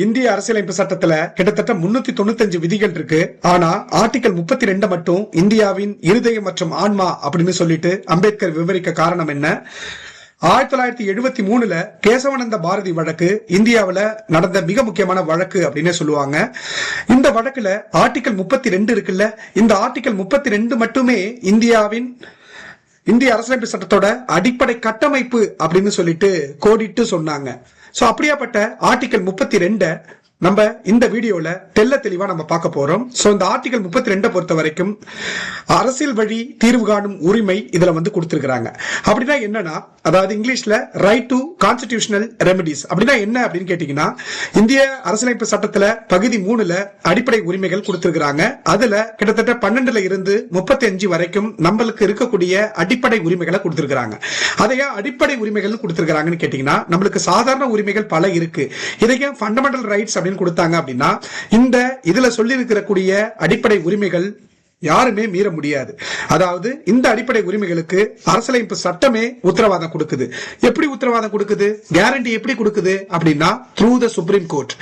இந்திய அரசியலமைப்பு சட்டத்துல கிட்டத்தட்ட முன்னூத்தி தொண்ணூத்தஞ்சு விதிகள் இருக்கு. ஆனா ஆர்டிகல் முப்பத்தி ரெண்டு மட்டும் இந்தியாவின் இருதயம் மற்றும் ஆன்மா அப்படின்னு சொல்லிட்டு அம்பேத்கர் விவரிக்க காரணம் என்ன? ஆயிரத்தி தொள்ளாயிரத்தி எழுபத்தி மூணுல கேசவானந்த பாரதி வழக்கு இந்தியாவில் நடந்த மிக முக்கியமான வழக்கு அப்படின்னு சொல்லுவாங்க. இந்த வழக்குல ஆர்டிகல் முப்பத்தி ரெண்டு இருக்குல்ல இந்த ஆர்டிகல் முப்பத்தி ரெண்டு மட்டுமே இந்தியாவின் இந்திய அரசியலமைப்பு சட்டத்தோட அடிப்படை கட்டமைப்பு அப்படின்னு சொல்லிட்டு கோடிட்டு சொன்னாங்க. சோ அப்படியாப்பட்ட ஆர்டிகல் முப்பத்தி ரெண்ட நம்ம இந்த வீடியோல தெல்ல தெளிவா நம்ம பார்க்க போறோம். சோ இந்த ஆர்டிகல் முப்பத்தி ரெண்டை பொறுத்த வரைக்கும் அரசியல் வழி தீர்வு காணும் உரிமை இதுல வந்து கொடுத்துருக்காங்க அப்படின்னா என்னன்னா அதாவது இங்கிலீஷ்ல ரைட் டு கான்ஸ்டிடியூஷனல் ரெமெடிஸ் அப்படின்னா என்ன அப்படின்னு கேட்டீங்கன்னா இந்திய அரசியலமைப்பு சட்டத்துல பகுதி மூணுல அடிப்படை உரிமைகள் கொடுத்துருக்காங்க அதுல கிட்டத்தட்ட பன்னெண்டுல இருந்து முப்பத்தி அஞ்சு வரைக்கும் நம்மளுக்கு இருக்கக்கூடிய அடிப்படை உரிமைகளை கொடுத்துருக்காங்க அதையா அடிப்படை உரிமைகள் கொடுத்துருக்காங்கன்னு கேட்டீங்கன்னா நம்மளுக்கு சாதாரண உரிமைகள் பல இருக்கு. இதையே ஃபண்டமெண்டல் ரைட்ஸ் அப்படின்னு அப்படின்னு கொடுத்தாங்க அப்படின்னா இந்த இதுல சொல்லி அடிப்படை உரிமைகள் யாருமே மீற முடியாது. அதாவது இந்த அடிப்படை உரிமைகளுக்கு அரசியலமைப்பு சட்டமே உத்தரவாதம் கொடுக்குது. எப்படி உத்தரவாதம் கொடுக்குது? கேரண்டி எப்படி கொடுக்குது அப்படின்னா through the Supreme Court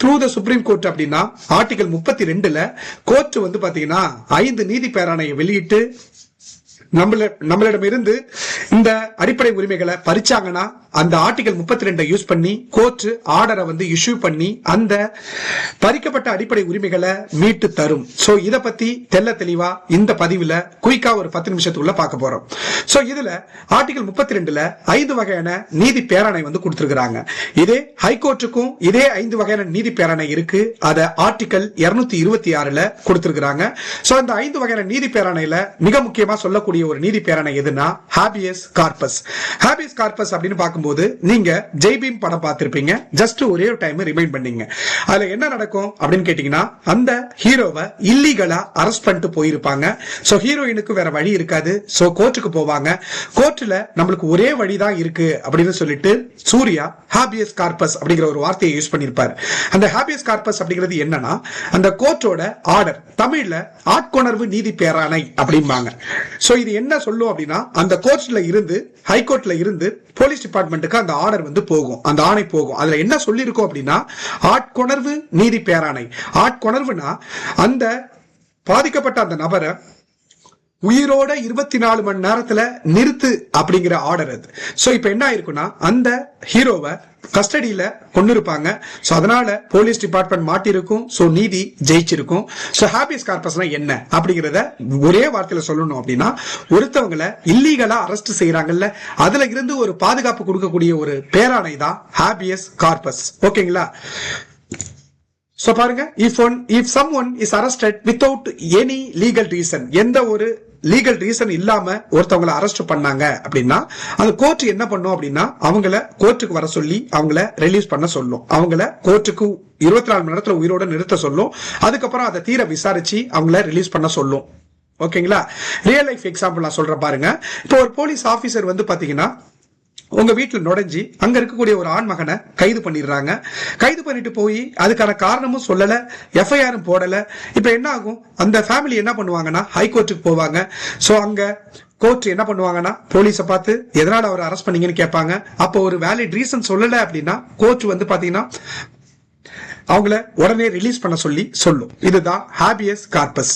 through the Supreme Court அப்படின்னா ஆர்டிகல் முப்பத்தி ரெண்டுல கோர்ட் வந்து பாத்தீங்கன்னா ஐந்து நீதி பேராணையை வெளியிட்டு நம்மள நம்மளிடம் இருந்து இந்த அடிப்படை உரிமைகளை பறிச்சாங்கன்னா அந்த ஆர்டிகல் முப்பத்தி ரெண்டை யூஸ் பண்ணி கோர்ட் ஆர்டரை வந்து இஷ்யூ பண்ணி அந்த பறிக்கப்பட்ட அடிப்படை உரிமைகளை மீட்டு தரும். சோ இத பத்தி தெல்ல தெளிவா இந்த பதிவுல குயிக்கா ஒரு பத்து நிமிஷத்துக்குள்ள பார்க்க போறோம். சோ இதுல ஆர்டிகல் முப்பத்தி ரெண்டுல ஐந்து வகையான நீதி பேரணை வந்து கொடுத்திருக்கிறாங்க. இதே ஹைகோர்ட்டுக்கும் இதே ஐந்து வகையான நீதி பேரணை இருக்கு. அத ஆர்டிகல் இருநூத்தி இருபத்தி ஆறுல கொடுத்திருக்கிறாங்க. சோ அந்த ஐந்து வகையான நீதி பேரணையில மிக முக்கியமா சொல்லக்கூடிய ஒரு நீதி பேரணை எதுனா ஹாபியஸ் கார்பஸ் ஹாபியஸ் கார்பஸ் அப்படின்னு பார்க்கும்போது நீங்க ஜெய்பீம் படம் பார்த்திருப்பீங்க. ஜஸ்ட் ஒரே ஒரு டைம் ரிமைண்ட் பண்ணீங்க. அதுல என்ன நடக்கும் அப்படின்னு கேட்டீங்கன்னா அந்த ஹீரோவை இல்லீகலா அரெஸ்ட் பண்ணிட்டு போயிருப்பாங்க. சோ ஹீரோயினுக்கு வேற வழி இருக்காது. சோ கோர்ட்டுக்கு போவாங்க. கோர்ட்ல நம்மளுக்கு ஒரே வழிதான் இருக்கு அப்படின்னு சொல்லிட்டு சூர்யா ஹாபியஸ் கார்பஸ் அப்படிங்கிற ஒரு வார்த்தையை யூஸ் பண்ணிருப்பாரு. அந்த ஹாபியஸ் கார்பஸ் அப்படிங்கிறது என்னன்னா அந்த கோர்ட்டோட ஆர்டர் தமிழ்ல ஆட்கொணர்வு நீதி பேராணை அப்படிம்பாங்க. சோ இது என்ன சொல்லும் அப்படின்னா அந்த கோர்ட்ல இருந்து ஹைகோர்ட்ல இருந்து போலீஸ் டிபார்ட்மெண்ட்டுக்கு அந்த ஆர்டர் வந்து போகும். அந்த ஆணை போகும். அதுல என்ன சொல்லியிருக்கோம் அப்படின்னா ஆட்கொணர்வு நீதி பேராணை. ஆட்கொணர்வுனா அந்த பாதிக்கப்பட்ட அந்த நபரை உயிரோட இருபத்தி நாலு மணி நேரத்துல நிறுத்து அப்படிங்கிற ஆர்டர் அது. சோ இப்ப என்ன ஆயிருக்குன்னா அந்த ஹீரோவை கஸ்டடியில கொண்டு இருப்பாங்க சோ அதனால போலீஸ் டிபார்ட்மெண்ட் மாட்டிருக்கும். சோ நீதி ஜெயிச்சிருக்கும். சோ ஹாபியஸ் கார்பஸ்னா என்ன அப்படிங்கறத ஒரே வார்த்தையில சொல்லணும் அப்படின்னா ஒருத்தவங்களை இல்லீகலா அரெஸ்ட் செய்யறாங்கல்ல அதுல இருந்து ஒரு பாதுகாப்பு கொடுக்கக்கூடிய ஒரு பேராணை தான் ஹாபியஸ் கார்பஸ் ஓகேங்களா சோ பாருங்க if one if someone is arrested without any legal reason எந்த ஒரு லீகல் ரீசன் இல்லாம ஒருத்தவங்களை அரெஸ்ட் பண்ணாங்க அப்படின்னா அந்த கோர்ட் என்ன பண்ணும் அப்படின்னா அவங்கள கோர்ட்டுக்கு வர சொல்லி அவங்கள ரிலீஸ் பண்ண சொல்லும். அவங்கள கோர்ட்டுக்கு இருபத்தி நாலு மணி நேரத்துல உயிரோட நிறுத்த சொல்லும். அதுக்கப்புறம் அதை தீர விசாரிச்சு அவங்கள ரிலீஸ் பண்ண சொல்லும். ஓகேங்களா ரியல் லைஃப் எக்ஸாம்பிள் நான் சொல்றேன் பாருங்க. இப்போ ஒரு போலீஸ் ஆபீசர் வந்து பாத்தீங்கன்னா உங்க வீட்டில் நுழைஞ்சி அங்க இருக்கக்கூடிய ஒரு ஆண் மகனை கைது பண்ணிடுறாங்க. கைது பண்ணிட்டு போய் அதுக்கான காரணமும் சொல்லல எஃப்ஐஆரும் போடல. இப்ப என்ன ஆகும்? அந்த ஃபேமிலி என்ன பண்ணுவாங்கன்னா ஹைகோர்ட்டுக்கு போவாங்க. சோ அங்க கோர்ட் என்ன பண்ணுவாங்கன்னா போலீஸை பார்த்து எதனால அவர் அரெஸ்ட் பண்ணீங்கன்னு கேட்பாங்க. அப்போ ஒரு வேலிட் ரீசன் சொல்லல அப்படின்னா கோர்ட் வந்து பாத்தீங்கன்னா அவங்கள உடனே ரிலீஸ் பண்ண சொல்லி சொல்லும். இதுதான் ஹாபியஸ் கார்பஸ்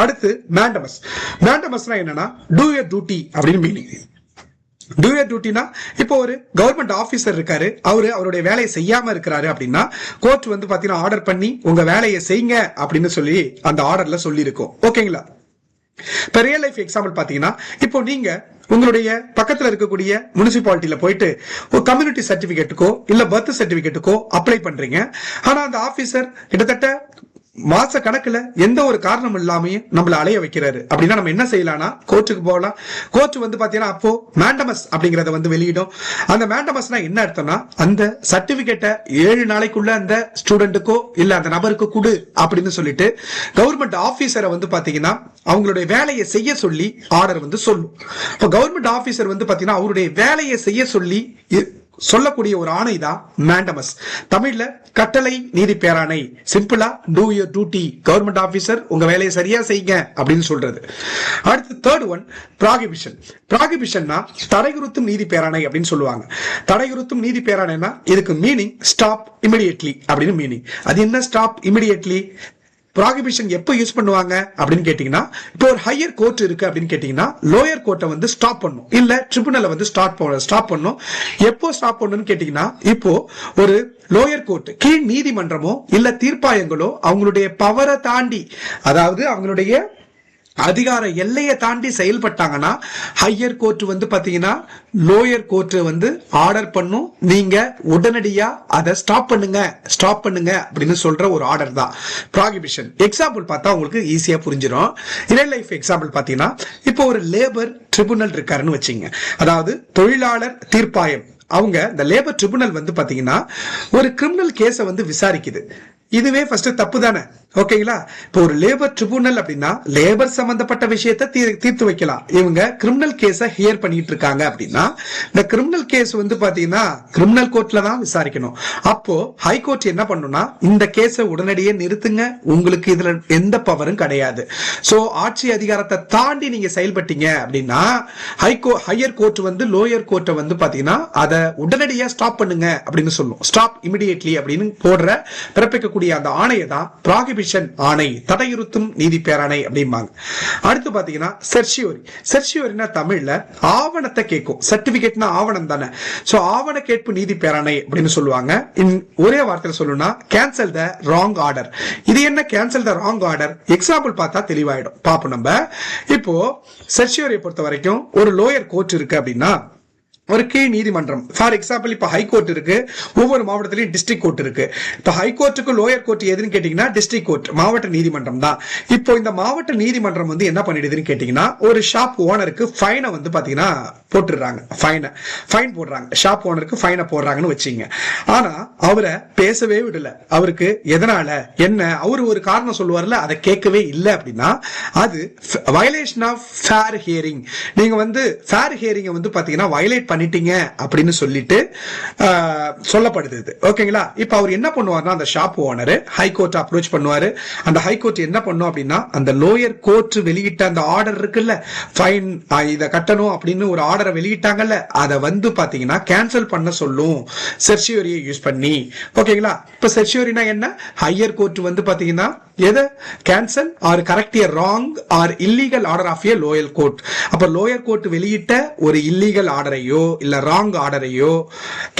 அடுத்து மேண்டமஸ் மேண்டமஸ்னா என்னன்னா டூ ஏ டியூட்டி அப்படின்னு மீனிங் டூயர் டியூட்டினா இப்போ ஒரு கவர்மெண்ட் ஆபீசர் இருக்காரு அவரு அவருடைய வேலையை செய்யாம இருக்கிறாரு அப்படின்னா கோர்ட் வந்து பாத்தீங்கன்னா ஆர்டர் பண்ணி உங்க வேலையை செய்யுங்க அப்படின்னு சொல்லி அந்த ஆர்டர்ல சொல்லியிருக்கோம். ஓகேங்களா இப்ப ரியல் லைஃப் எக்ஸாம்பிள் பாத்தீங்கன்னா இப்போ நீங்க உங்களுடைய பக்கத்துல இருக்கக்கூடிய முனிசிபாலிட்டியில போயிட்டு ஒரு கம்யூனிட்டி சர்டிபிகேட்டுக்கோ இல்ல பர்த் சர்டிபிகேட்டுக்கோ அப்ளை பண்றீங்க. ஆனா அந்த ஆபீசர் கிட்டத்தட்ட மாச கணக்குல எந்த ஒரு காரணம் இல்லாமையும் நம்மள அலைய வைக்கிறாரு. அப்படின்னா நம்ம என்ன செய்யலாம்னா கோர்ட்டுக்கு போகலாம். கோர்ட் வந்து பாத்தீங்கன்னா அப்போ மேண்டமஸ் அப்படிங்கறத வந்து வெளியிடும். அந்த மேண்டமஸ்னா என்ன அர்த்தம்னா அந்த சர்டிபிகேட்டை ஏழு நாளைக்குள்ள அந்த ஸ்டூடெண்ட்டுக்கோ இல்ல அந்த நபருக்கு கொடு அப்படின்னு சொல்லிட்டு கவர்மெண்ட் ஆபீசரை வந்து பாத்தீங்கன்னா அவங்களுடைய வேலையை செய்ய சொல்லி ஆர்டர் வந்து சொல்லும். இப்போ கவர்மெண்ட் ஆபீசர் வந்து பாத்தீங்கன்னா அவருடைய வேலையை செய்ய சொல்லி சொல்லக்கூடிய ஒரு ஆணை தான் மேண்டமஸ் தமிழ்ல கட்டளை நீதி பேராணை. சிம்பிளா do your duty government officer உங்க வேலையை சரியா செய்யுங்க அப்படின்னு சொல்றது. அடுத்து தேர்ட் ஒன் பிராகிபிஷன் பிராகிபிஷன்னா தடையுறுத்தும் நீதி பேராணை அப்படின்னு சொல்லுவாங்க. தடையுறுத்தும் நீதி பேராணைனா இதுக்கு மீனிங் ஸ்டாப் இமிடியட்லி அப்படின்னு மீனிங் அது என்ன ஸ்டாப் இமிடியட்லி ப்ராகிபிஷன் எப்போ யூஸ் பண்ணுவாங்க அப்படின்னு கேட்டீங்கன்னா இப்போ ஒரு ஹையர் கோர்ட் இருக்கு அப்படின்னு கேட்டீங்கன்னா லோயர் கோர்ட்டை வந்து ஸ்டாப் பண்ணும். இல்ல ட்ரிபுனலை வந்து ஸ்டார்ட் ஸ்டாப் பண்ணும். எப்போ ஸ்டாப் பண்ணணும்னு கேட்டீங்கன்னா இப்போ ஒரு லோயர் கோர்ட் கீழ் நீதிமன்றமோ இல்ல தீர்ப்பாயங்களோ அவங்களுடைய பவரை தாண்டி அதாவது அவங்களுடைய அதிகார எல்லையை தாண்டி செயல்பட்டாங்கன்னா ஹையர் கோர்ட் வந்து பாத்தீங்கன்னா லோயர் கோர்ட் வந்து ஆர்டர் பண்ணும். நீங்க உடனடியா அதை ஸ்டாப் பண்ணுங்க ஸ்டாப் பண்ணுங்க அப்படின்னு சொல்ற ஒரு ஆர்டர் தான். ப்ராகிபிஷன் எக்ஸாம்பிள் பார்த்தா உங்களுக்கு ஈஸியா புரிஞ்சிடும் ரியல் லைஃப் எக்ஸாம்பிள் பாத்தீங்கன்னா இப்போ ஒரு லேபர் ட்ரிபுனல் இருக்காருன்னு வச்சுங்க. அதாவது தொழிலாளர் தீர்ப்பாயம். அவங்க இந்த லேபர் ட்ரிபுனல் வந்து பாத்தீங்கன்னா ஒரு கிரிமினல் கேஸை வந்து விசாரிக்குது. இதுவே ஃபர்ஸ்ட் தப்பு தானே? ஓகேங்களா இப்போ ஒரு லேபர் ட்ரிபுனல் அப்படின்னா லேபர் சம்பந்தப்பட்ட விஷயத்தை தீர்- தீர்த்து வைக்கலாம். இவங்க கிரிமினல் கேஸை ஹியர் பண்ணிட்டு இருக்காங்க அப்படின்னா இந்த கிரிமினல் கேஸ் வந்து பாத்தீங்கன்னா கிரிமினல் கோர்ட்ல தான் விசாரிக்கணும். அப்போ ஹை கோர்ட் என்ன பண்ணும்னா இந்த கேஸை உடனடியே நிறுத்துங்க. உங்களுக்கு இதுல எந்த பவரும் கிடையாது. சோ ஆட்சி அதிகாரத்தை தாண்டி நீங்க செயல்பட்டீங்க அப்படின்னா ஹைகோ ஹையர் கோர்ட் வந்து லோயர் கோர்ட்டை வந்து பாத்தீங்கன்னா அதை உடனடியா ஸ்டாப் பண்ணுங்க அப்படின்னு சொல்லும். ஸ்டாப் இமிடியேட்லி அப்படின்னு போடுற பிறப்பிக்கக்கூடிய அந்த ஆணையை தான் ப்ராகிபிஷன் ஆணை தடையுறுத்தும் நீதி பேராணை அப்படிம்பாங்க. அடுத்து பாத்தீங்கன்னா செர்ஷியோரி செர்ஷியோரினா தமிழ்ல ஆவணத்தை கேட்கும். சர்டிபிகேட்னா ஆவணம் தானே. சோ ஆவண கேட்பு நீதி பேராணை அப்படின்னு சொல்லுவாங்க. இன் ஒரே வார்த்தையில சொல்லணும்னா கேன்சல் த ராங் ஆர்டர் இது என்ன? Cancel the wrong order example பார்த்தா தெளிவாயிடும். பாப்போம் நம்ம. இப்போ செர்ஷியோரியை பொறுத்த வரைக்கும் ஒரு லோயர் கோர்ட் இருக்கு அப்படின்னா ஒரு கீழ் நீதிமன்றம். ஃபார் எக்ஸாம்பிள் இப்போ ஹை கோர்ட் இருக்கு. ஒவ்வொரு மாவட்டத்திலையும் டிஸ்ட்ரிக்ட் கோர்ட் இருக்கு. இப்போ ஹை கோர்ட்டுக்கு லோயர் கோர்ட் எதுன்னு கேட்டீங்கன்னா டிஸ்ட்ரிக்ட் கோர்ட் மாவட்ட நீதிமன்றம் தான். இப்போ இந்த மாவட்ட நீதிமன்றம் வந்து என்ன பண்ணிடுதுன்னு கேட்டீங்கன்னா ஒரு ஷாப் ஓனருக்கு ஃபைனை வந்து பார்த்தீங்கன்னா போட்டுடுறாங்க. ஃபைனை ஃபைன் போடுறாங்க. ஷாப் ஓனருக்கு ஃபைனை போடுறாங்கன்னு வச்சுங்க ஆனா அவரை பேசவே விடல. அவருக்கு எதனால? என்ன? அவர் ஒரு காரணம் சொல்லுவார்ல அதை கேட்கவே இல்லை அப்படின்னா அது வயலேஷன் ஆஃப் ஃபேர் ஹியரிங் நீங்கள் வந்து ஃபேர் ஹியரிங்கை வந்து பார்த்தீங்கன்னா வயலேட் பண்ணிட்டீங்க அப்படின்னு சொல்லிட்டு சொல்லப்படுது இது. ஓகேங்களா? இப்போ அவர் என்ன பண்ணுவார்னா அந்த shop owner high court approach பண்ணுவாரு. அந்த ஹை கோர்ட் என்ன பண்ணும் அப்படின்னா அந்த லோயர் கோர்ட் வெளியிட்ட அந்த ஆர்டர் இருக்குல்ல ஃபைன் இதை கட்டணும் அப்படின்னு ஒரு ஆர்டரை வெளியிட்டாங்கல்ல அதை வந்து பாத்தீங்கன்னா கேன்சல் பண்ண சொல்லும். செர்ஷியோரியை யூஸ் பண்ணி. ஓகேங்களா? இப்போ செர்ஷியோரினா என்ன? ஹையர் கோர்ட் வந்து பாத்தீங்கன்னா எதை? Cancel or correct a wrong or illegal order of a lower court அப்போ லோயர் கோர்ட் வெளியிட்ட ஒரு இல்லீகல் ஆர்டரையோ இல்லை ராங் ஆர்டரையோ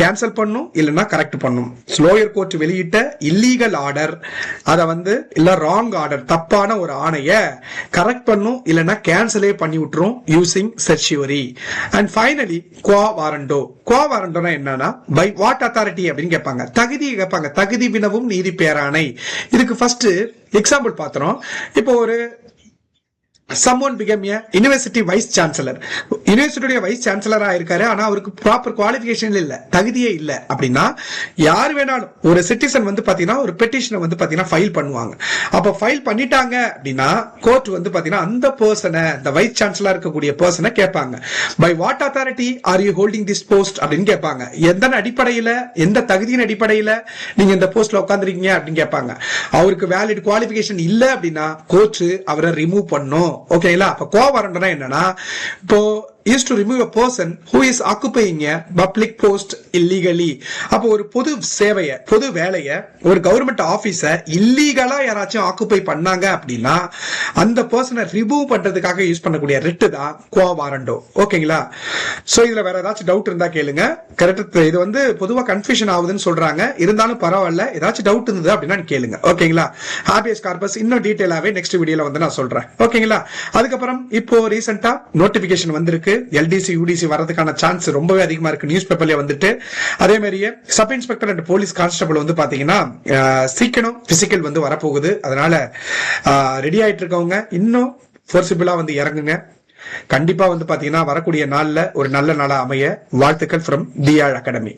கேன்சல் பண்ணும் இல்லைன்னா கரெக்ட் பண்ணும். லோயர் கோர்ட் வெளியிட்ட இல்லீகல் ஆர்டர் அதை வந்து இல்லை ராங் ஆர்டர் தப்பான ஒரு ஆணையை கரெக்ட் பண்ணும் இல்லைன்னா கேன்சலே பண்ணி விட்டுரும் using certiorari and finally quo warranto quo வாரண்டோனா என்னன்னா பை வாட் அத்தாரிட்டி அப்படின்னு கேட்பாங்க. தகுதி கேட்பாங்க. தகுதி வினவும் நீதி பேராணை. இதுக்கு ஃபர்ஸ்ட் எக்ஸாம்பிள் பார்த்துறோம் இப்போ ஒரு someone become a university vice chancellor யூனிவர்சிட்டியுடைய vice சான்சலரா இருக்காரு. ஆனா அவருக்கு ப்ராப்பர் குவாலிஃபிகேஷன் இல்ல. தகுதியே இல்ல. அப்படின்னா யார் வேணாலும் ஒரு சிட்டிசன் வந்து பாத்தீங்கன்னா ஒரு பெட்டிஷனை வந்து பாத்தீங்கன்னா ஃபைல் பண்ணுவாங்க. அப்ப ஃபைல் பண்ணிட்டாங்க அப்படின்னா கோர்ட் வந்து பாத்தீங்கன்னா அந்த பர்சனை இந்த வைஸ் சான்சலரா இருக்கக்கூடிய பர்சனை கேட்பாங்க. By what authority are you holding this post அப்படின்னு கேட்பாங்க. எந்த அடிப்படையில எந்த தகுதியின் அடிப்படையில நீங்க இந்த போஸ்ட்ல உட்காந்துருக்கீங்க அப்படின்னு கேட்பாங்க. அவருக்கு வேலிட் குவாலிஃபிகேஷன் இல்ல அப்படின்னா கோர்ட் அவரை ரிமூவ் பண்ணும். ஓகேங்களா? அப்ப கோவரண்டனா என்னன்னா இப்போ is to remove a person who is occupying a public post illegally அப்போ ஒரு பொது சேவைய பொது வேலைய ஒரு கவர்மெண்ட் ஆபீஸ இல்லீகலா யாராச்சும் ஆக்குப்பை பண்ணாங்க அப்படின்னா அந்த பர்சனை ரிமூவ் பண்றதுக்காக யூஸ் பண்ணக்கூடிய ரெட்டு தான் குவா வாரண்டோ ஓகேங்களா? ஸோ இதுல வேற ஏதாச்சும் டவுட் இருந்தா கேளுங்க. கரெக்ட் இது வந்து பொதுவாக கன்ஃபியூஷன் ஆகுதுன்னு சொல்றாங்க. இருந்தாலும் பரவாயில்ல. ஏதாச்சும் டவுட் இருந்தது அப்படின்னா கேளுங்க. ஓகேங்களா? ஹாபியஸ் கார்பஸ் இன்னும் டீட்டெயிலாகவே நெக்ஸ்ட் வீடியோல வந்து நான் சொல்றேன். ஓகேங்களா? அதுக்கப்புறம் இப்போ ரீசெண்டா நோட்டிபிகேஷன் வந்திருக்கு. எல்டிசி யூடிசி வரதுக்கான சான்ஸ் ரொம்பவே அதிகமா இருக்கு. நியூஸ் பேப்பர்ல வந்துட்டு. அதே மாதிரியே sub inspector and police constable வந்து பாத்தீங்கன்னா சீக்கிரம் பிசிக்கல் வந்து வரப்போகுது. அதனால ரெடி ஆயிட்டு இருக்கவங்க இன்னும் ஃபோர்சிபிளா வந்து இறங்குங்க. கண்டிப்பா வந்து பாத்தீங்கன்னா வரக்கூடிய நாள்ல ஒரு நல்ல நாளா அமைய வாழ்த்துக்கள் ஃப்ரம் தியாழ் அகாடமி